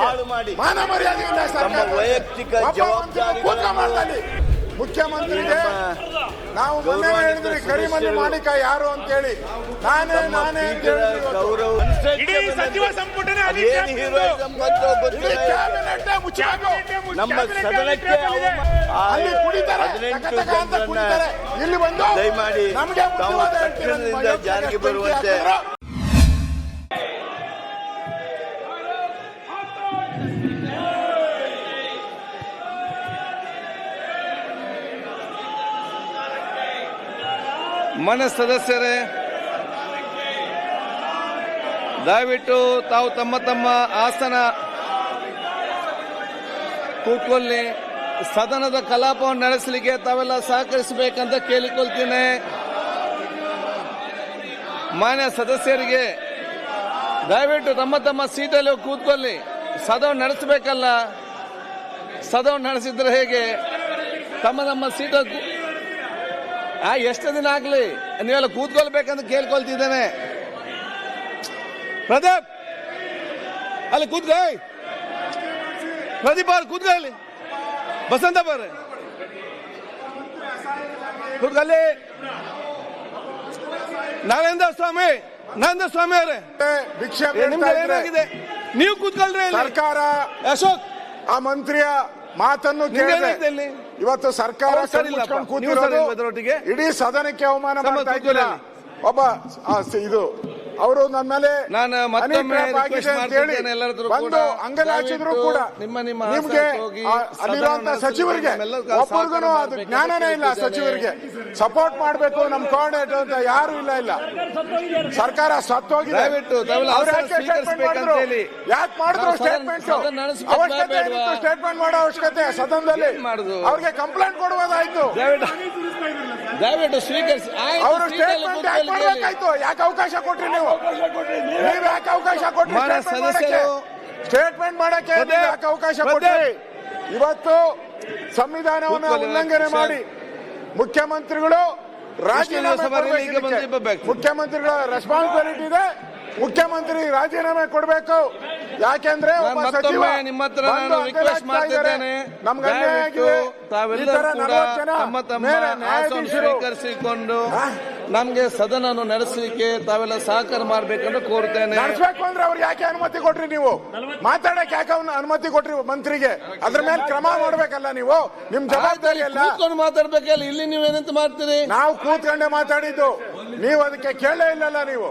ಹಾಳು ಮಾಡಿ ಸರ್ಕಾರದವ್ರಿಗೆ. ವೈಯಕ್ತಿಕ ಜವಾಬ್ದಾರಿ ಮುಖ್ಯಮಂತ್ರಿಗೆ ನಾವು ಮೊನ್ನೆ ಹೇಳಿದ್ರಿ ಕರಿಮನೆ. ಮಾಲೀಕ ಯಾರು ಅಂತೇಳಿ ನಾನೇ ನಮ್ಮ ನಾನೇ ಅಂತ. ಗೌರವ. ನಮ್ಮ ಸದನಕ್ಕೆ ಹದಿನೆಂಟು ಅಂತ ಇಲ್ಲಿ ಬಂದು ದಯಮಾಡಿ ತಾವು ತಕ್ಷಣದಿಂದ ಜಾರಿಗೆ ಬರುವಂತೆ ಮನ ಸದಸ್ಯರೇ, ದಯವಿಟ್ಟು ತಾವು ತಮ್ಮ ತಮ್ಮ ಆಸನ ಕೂತ್ಕೊಳ್ಳಿ. ಸದನದ ಕಲಾಪವನ್ನು ನಡೆಸಲಿಕ್ಕೆ ತಾವೆಲ್ಲ ಸಹಕರಿಸಬೇಕಂತ ಕೇಳಿಕೊಳ್ತೀನಿ. ಮಾನ್ಯ ಸದಸ್ಯರಿಗೆ, ದಯವಿಟ್ಟು ತಮ್ಮ ತಮ್ಮ ಸೀಟಲ್ಲಿ ಕೂತ್ಕೊಳ್ಳಿ. ಸದನ ನಡೆಸಬೇಕಲ್ಲ ಸದನ ನಡೆಸಿದ್ರೆ ಹೇಗೆ? ತಮ್ಮ ನಮ್ಮ ಸೀಟು ಆ ಎಷ್ಟು ದಿನ ಆಗ್ಲಿ? ನೀವೆಲ್ಲ ಕೂತ್ಕೊಳ್ಬೇಕಂತ ಕೇಳ್ಕೊಳ್ತಿದ್ದೇನೆ. ಪ್ರದೀಪ್! ಅಲ್ಲಿ ಕೂತ್ಕೋ ಪ್ರದೀಪ್ ಅವ್ರು ಕೂತ್ಕೋ ಅಲ್ಲಿ. ಬಸಂತ ಬರ್ರಿ. ಕೂತ್ಕಲ್ಲಿ ನಾರೇಂದ್ರ ಸ್ವಾಮಿ ನಾರೇಂದ್ರ ಸ್ವಾಮಿ ಅವರೇ. ನಿಮ್ಗೆ ಏನಾಗಿದೆ? ನೀವು ಕೂತ್ಕೊಳ್ರಿ ಸರ್ಕಾರ ಅಶೋಕ್ ಆ ಮಂತ್ರಿಯ ಮಾತನ್ನು ಕೇಳಿದೆ. ಇವತ್ತು ಸರ್ಕಾರ ಕೂತಿರೋದು? ಇಡೀ ಸದನಕ್ಕೆ ಅವಮಾನ ಮಾಡ್ತಾ ಒಬ್ಬ ಇದು ಅವರು ನನ್ನ ಮೇಲೆ ನಾನು ಮತ್ತೊಮ್ಮೆ ಬಂದು ಅಂಗಲಾಚಿದ್ರು ಕೂಡ ನಿಮ್ಮ ನಿಮ್ಮ ನಿಮ್ಗೆ ಅಲ್ಲಿರುವಂತ ಸಚಿವರಿಗೆ ಒಬ್ಬರಿಗೂ ಅದು ಜ್ಞಾನನೇ ಇಲ್ಲ ಸಚಿವರಿಗೆ. ಸಪೋರ್ಟ್ ಮಾಡಬೇಕು ನಮ್ ಕೋಆರ್ಡಿನೇಟರ್ ಅಂತ ಯಾರು ಇಲ್ಲ ಇಲ್ಲ. ಸರ್ಕಾರ ಸತ್ತೋಗಿದೆ. ಯಾಕೆ ಮಾಡಿದ್ರು? ಹೇಳಿ. ಯಾಕೆ ಮಾಡಿದ್ರು ಸ್ಟೇಟ್ಮೆಂಟ್ ಅವಶ್ಯಕತೆ ಸ್ಟೇಟ್ಮೆಂಟ್ ಮಾಡೋ ಅವಶ್ಯಕತೆ ಸದನದಲ್ಲಿ? ಅವ್ರಿಗೆ ಕಂಪ್ಲೇಂಟ್ ಕೊಡುವುದಾಯ್ತು. ದಯವಿಟ್ಟು ಸ್ವೀಕರಿಸಿ. ಆಯ್ತು, ಅವರು ಸ್ಟೇಟ್ಮೆಂಟ್ ಯಾಕೆ ಹೇಳಿ. ಯಾಕೆ ಅವಕಾಶ ಕೊಟ್ರಿ? ನೀವು ನೀವು ಯಾಕೆ ಅವಕಾಶ ಕೊಟ್ರಿ? ಸದಸ್ಯರು ಸ್ಟೇಟ್ಮೆಂಟ್ ಮಾಡಕ್ಕೆ ಯಾಕೆ ಅವಕಾಶ ಕೊಟ್ಟರೆ ಕೊಟ್ರಿ? ಇವತ್ತು ಸಂವಿಧಾನವನ್ನು ಉಲ್ಲಂಘನೆ ಮಾಡಿ ಮುಖ್ಯಮಂತ್ರಿಗಳು ರಾಜೀನಾಮೆ. ಬರ್ಬೇಕು. ಮುಖ್ಯಮಂತ್ರಿಗಳ ರೆಸ್ಪಾನ್ಸಿಬಿಲಿಟಿ ಇದೆ. ಮುಖ್ಯಮಂತ್ರಿ ರಾಜೀನಾಮೆ ಕೊಡಬೇಕು. ಯಾಕೆಂದ್ರೆ ನಾನು ಒಬ್ಬ ಮತ್ತೊಮ್ಮೆ ಸಚಿವ ನಿಮ್ಮ ಹತ್ರ ಬಂದು ನಾನು ರಿಕ್ವೆಸ್ಟ್ ಮಾಡ್ತಿದ್ದೇನೆ. ನಮ್ಗೆ ಅನ್ಯಾಯ ದಯವಿಟ್ಟು ಆಗಿದೆ ಈ ತಾವೆಲ್ಲರೂ ತರ ಕೂಡ 40 ಜನ ತಮ್ಮ ತಮ್ಮ ಮೇಲೆ ಸ್ವೀಕರಿಸಿಕೊಂಡು ನಮ್ಗೆ ಸದನ ನಡೆಸಲಿಕ್ಕೆ ತಾವೆಲ್ಲ ಸಹಕಾರ ಮಾಡ್ಬೇಕಂತ ಕೋರ್ತೇನೆ ನಡೆಸಬೇಕು ಅಂದ್ರೆ ಅವ್ರಿಗೆ ಯಾಕೆ ಅನುಮತಿ ಕೊಡ್ರಿ ನೀವು? ಮಾತಾಡಕ್ಕೆ ಯಾಕೆ ಅವ್ನ ಅನುಮತಿ ಕೊಟ್ರಿ ಮಂತ್ರಿಗೆ? ಅದ್ರ ಮೇಲೆ ಕ್ರಮ ಮಾಡ್ಬೇಕಲ್ಲ ನೀವು? ನಿಮ್ ಜವಾಬ್ದಾರಿ ಅಲ್ಲ ಕೂತ್ಕೊಂಡು ಮಾತಾಡ್ಬೇಕಲ್ಲ ಇಲ್ಲಿ ನೀವೇನಂತ ಮಾಡ್ತೀರಿ? ನಾವು ಕೂತ್ಕೊಂಡೆ ಮಾತಾಡಿದ್ದು. ನೀವು ಅದಕ್ಕೆ ಕೇಳೇ ಇಲ್ಲಲ್ಲ ನೀವು.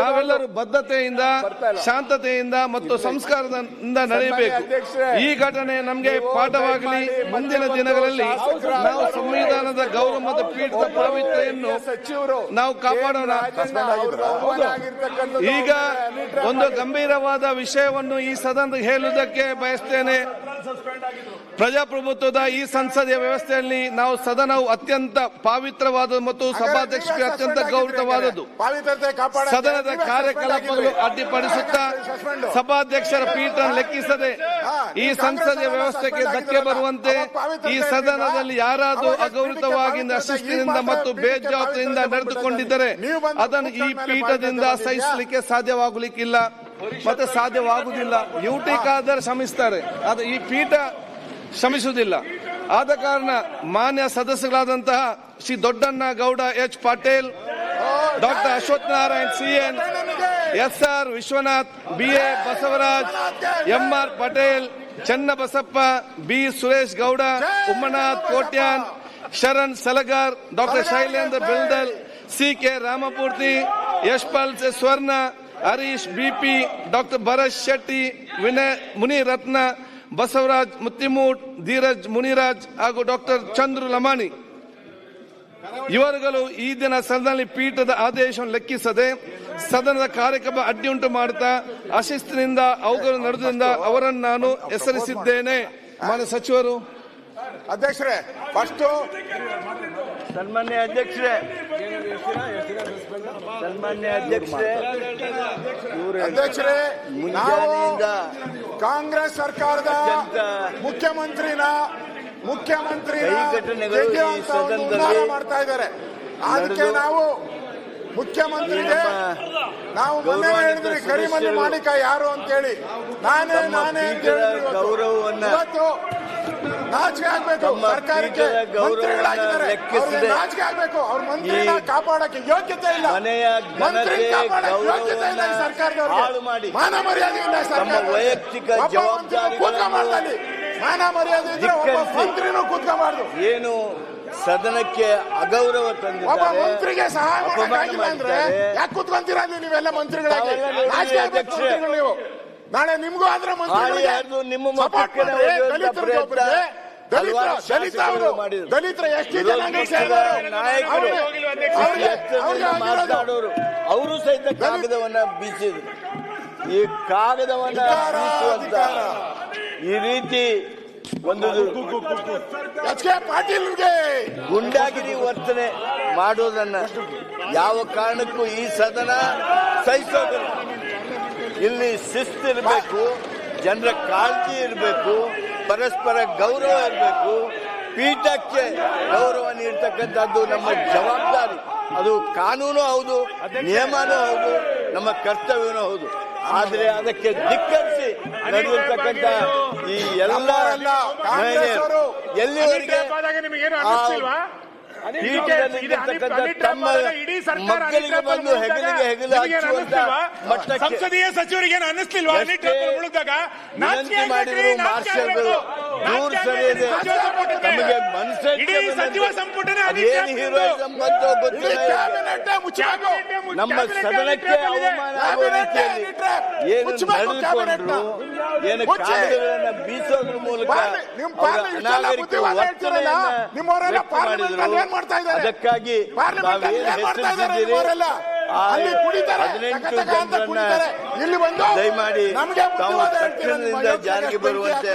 ನಾವೆಲ್ಲರೂ ಬದ್ಧತೆಯಿಂದ ಶಾಂತತೆಯಿಂದ ಮತ್ತು ಸಂಸ್ಕಾರದಿಂದ ನಡೆಯಬೇಕು. ಈ ಘಟನೆ ನಮಗೆ ಪಾಠವಾಗಲಿ ಮುಂದಿನ ದಿನಗಳಲ್ಲಿ ನಾವು ಸಂವಿಧಾನದ ಗೌರವ ಮತ್ತು ಪೀಠದ ಪಾವಿತ್ರ್ಯವನ್ನು ಸಚಿವರು ನಾವು ಕಾಪಾಡೋಣ. ಈಗ ಒಂದು ಗಂಭೀರವಾದ ವಿಷಯವನ್ನು ಈ ಸದನ ಹೇಳುವುದಕ್ಕೆ ಬಯಸ್ತೇನೆ. ಪ್ರಜಾಪ್ರಭುತ್ವದ ಈ ಸಂಸದೀಯ ವ್ಯವಸ್ಥೆಯಲ್ಲಿ ನಾವು ಸದನವು ಅತ್ಯಂತ ಪಾವಿತ್ರವಾದ ಮತ್ತು ಸಭಾಧ್ಯಕ್ಷರಿಗೆ ಅತ್ಯಂತ ಗೌರವವಾದದ್ದು ಸದನದ ಕಾರ್ಯಕಲಾಪಗಳು ಅಡ್ಡಿಪಡಿಸುತ್ತಾ ಸಭಾಧ್ಯಕ್ಷರ ಪೀಠ ಲೆಕ್ಕಿಸದೆ ಈ ಸಂಸದೀಯ ವ್ಯವಸ್ಥೆಗೆ ಧಕ್ಕೆ ಬರುವಂತೆ ಈ ಸದನದಲ್ಲಿ ಯಾರಾದರೂ ಅಗೌರವವಾಗಿ ಅಶಿಸ್ತಿನಿಂದ ಮತ್ತು ಬೇಜವಾಬ್ದಾರಿಯಿಂದ ನಡೆದುಕೊಂಡಿದ್ದರೆ ಅದನ್ನು ಈ ಪೀಠದಿಂದ ಸಹಿಸಲಿಕ್ಕೆ ಸಾಧ್ಯವಾಗಲಿಕ್ಕಿಲ್ಲ. ಮತ್ತೆ ಸಾಧ್ಯವಾಗುವುದಿಲ್ಲ ಯುಟಿಕಾದರೆ ಶ್ರಮಿಸ್ತಾರೆ. ಅದು ಈ ಪೀಠ ಶ್ರಮಿಸುವುದಿಲ್ಲ. ಆದ ಕಾರಣ ಮಾನ್ಯ ಸದಸ್ಯರಾದಂತಹ Shri Doddanna Gowda H Patel, doctor Ashwath Narayan C N S R Vishwanath, B A Basavaraj, M R Patel Channabasappa B Suresh Gowda, Ummanath Kotian, Sharan Salagar, doctor Shailendra Beldale, C K Ramamurthy Yashpal Suvarna Harish B P doctor Bharat Shetty Vinay Munirathna Basavaraj Mattimud Dheeraj Muniraj ಹಾಗೂ doctor Chandru Lamani. ಇವರುಗಳು ಈ ದಿನ ಸದನದಲ್ಲಿ ಪೀಠದ ಆದೇಶವನ್ನು ಲೆಕ್ಕಿಸದೆ ಸದನದ ಕಾರ್ಯಕ್ರಮ ಅಡ್ಡಿಯುಂಟು ಮಾಡುತ್ತಾ ಅಶಿಸ್ತಿನಿಂದ ಅವುಗಳು ನಡೆದಿಂದ ಅವರನ್ನು ನಾನು ಹೆಸರಿಸಿದ್ದೇನೆ. ಮಾನ್ಯ ಸಚಿವರು. ಅಧ್ಯಕ್ಷರೇ ಫಸ್ಟ್ ಸನ್ಮಾನ್ಯ ಅಧ್ಯಕ್ಷರೇ ಸನ್ಮಾನ್ಯ ಅಧ್ಯಕ್ಷರೇ ಅಧ್ಯಕ್ಷರೇ ನಾವು ಮುಂಜಾನೆಯಿಂದ ಕಾಂಗ್ರೆಸ್ ಸರ್ಕಾರದ ಮುಖ್ಯಮಂತ್ರಿನ ಮುಖ್ಯಮಂತ್ರಿ ಈ ಸದನದಲ್ಲಿ ಮಾಡ್ತಾ ಇದ್ದಾರೆ ಅದಕ್ಕೆ ನಡೆದು ನಾವು ಮುಖ್ಯಮಂತ್ರಿಗೆ ನಾವು ಮೊನ್ನೆ ಗೌರವಾನ್ವಿತ ಹೇಳಿದ್ರಿ ಕರಿಮನೆ ಸದಸ್ಯರು ಮಾಣಿಕ ಯಾರು ಅಂತ ಹೇಳಿ ನಾನೇ ನಾನೇ ಅಂತ ಇವತ್ತು. ಗೌರವವನ್ನ- ಇವತ್ತು ನಾಚಿಕೆ ಆಗ್ಬೇಕು. ಸರ್ಕಾರಕ್ಕೆ ಮಂತ್ರಿಗಳಾಗಿದ್ದಾರೆ. ನಾಚಿಕೆ ಆಗ್ಬೇಕು. ಅವ್ರ ಮಂತ್ರಿನ ಕಾಪಾಡಕ್ಕೆ ಯೋಗ್ಯತೆ ಇಲ್ಲ. ಮನೆಯ ಮಂತ್ರಿ ಕಾಪಾಡಕ್ಕೆ ಯೋಗ್ಯತೆ ಇಲ್ಲ ಸರ್ಕಾರದವ್ರಿಗೆ. ಮಾಡಿ. ಮಾನ ಮರ್ಯಾದೆ ಇಲ್ಲ ಈ ವೈಯಕ್ತಿಕ ಜವಾಬ್ದಾರಿ ಮಾಡ್ದಲ್ಲಿ ಮಾನ ಮರ್ಯಾದೆ ಇದ್ರೆ ಒಬ್ಬ. ಮಂತ್ರಿನೂ ಕೂತ್ಕೋಬಾರ್ದು. ಏನು ಸದನಕ್ಕೆ ಅಗೌರವ ಒಬ್ಬ ತಂದಿದ್ದಾರೆ ಮಂತ್ರಿಗೆ ಸಹಾಯ ಮಾಡಿ ಮಾಡಕ್ಕಾಗಿಲ್ಲ ಅಂದ್ರೆ ಯಾಕೆ ಕೂತ್ಕೊಂತೀರಾ ನೀವು ನೀವೆಲ್ಲ ಮಂತ್ರಿಗಳಾಗಿ? ತಾವೆಲ್ಲ ಅಧ್ಯಕ್ಷರು. ನೀವು. ನಾಳೆ ನಿಮ್ಗೂ ಆದ್ರೆ ನಿಮ್ಮ. ದಲಿತರ ದಲಿತ ಅವರು. ದಲಿತರ ಎಷ್ಟು ಮಾತನಾಡೋರು ಅವರು ಸಹಿತ ಕಾಗದವನ್ನ ಬೀಸಿದ್ರು. ಈ ಕಾಗದವನ್ನ ಬೀಸುವಂತ ಈ ರೀತಿ ಒಂದು ಎಚ್ ಕೆ ಪಾಟೀಲ್ಗೆ. ಗುಂಡಾಗಿರಿ ವರ್ತನೆ ಮಾಡೋದನ್ನ ಯಾವ ಕಾರಣಕ್ಕೂ ಈ ಸದನ ಸಹಿಸೋದಿಲ್ಲ. ಇಲ್ಲಿ ಶಿಸ್ತಿರಬೇಕು ಜನರ ಕಾಳಜಿ ಇರಬೇಕು ಪರಸ್ಪರ ಗೌರವ ಇರಬೇಕು. ಪೀಠಕ್ಕೆ ಗೌರವ ನೀಡ್ತಕ್ಕಂಥದ್ದು ನಮ್ಮ ಜವಾಬ್ದಾರಿ. ಅದು ಕಾನೂನು ಹೌದು ನಿಯಮನೂ ಹೌದು ನಮ್ಮ ಕರ್ತವ್ಯನೂ ಹೌದು. ಆದರೆ ಅದಕ್ಕೆ ದಿಕ್ಕರಿಸಿ ನಡೆದಿರ್ತಕ್ಕಂಥ ಈ ಎಲ್ಲ ಎಲ್ಲಿವರೆಗೆ ಸಂಸದೀಯ ಸಚಿವರಿಗೆ ಮುಳುಗ್ದಾಗ? ವಿನಂತಿ ಮಾಡಿದ್ರು ಮಾರ್ಷಲ್ಗಳು. ದೂರ ಸರಿಯದೆ ನಮಗೆ ಮನಸ್ಸೇ ಇಡೀ ಸಚಿವ ಸಂಪುಟನೇ ಅದೇನು ಹೀರೋಯಿಸಂ ಗೊತ್ತಿಲ್ಲ. ನಮ್ಮ ಸದನಕ್ಕೆ ಅವಮಾನ ಆಗೋ ರೀತಿಯಲ್ಲಿ ಏನು ನಡೆದುಕೊಂಡ್ರು? ಏನು. ಕಾಗದಗಳನ್ನ ಬೀಸೋದ್ರ ಮೂಲಕ ಅನಾಗರಿಕ ವರ್ತನೆಯನ್ನ ಮಾಡ್ತಾ ಇದ್ದಾರೆ? ಅದಕ್ಕಾಗಿ ತಾವೇನು ಹೆಸರಿಸಿದ್ದೀರಿ ಹದಿನೆಂಟು ಜನರನ್ನ ದಯಮಾಡಿ ನಮಗೆ ತಾವು ತಕ್ಷಣದಿಂದ ಜಾರಿಗೆ ಬರುವಂತೆ?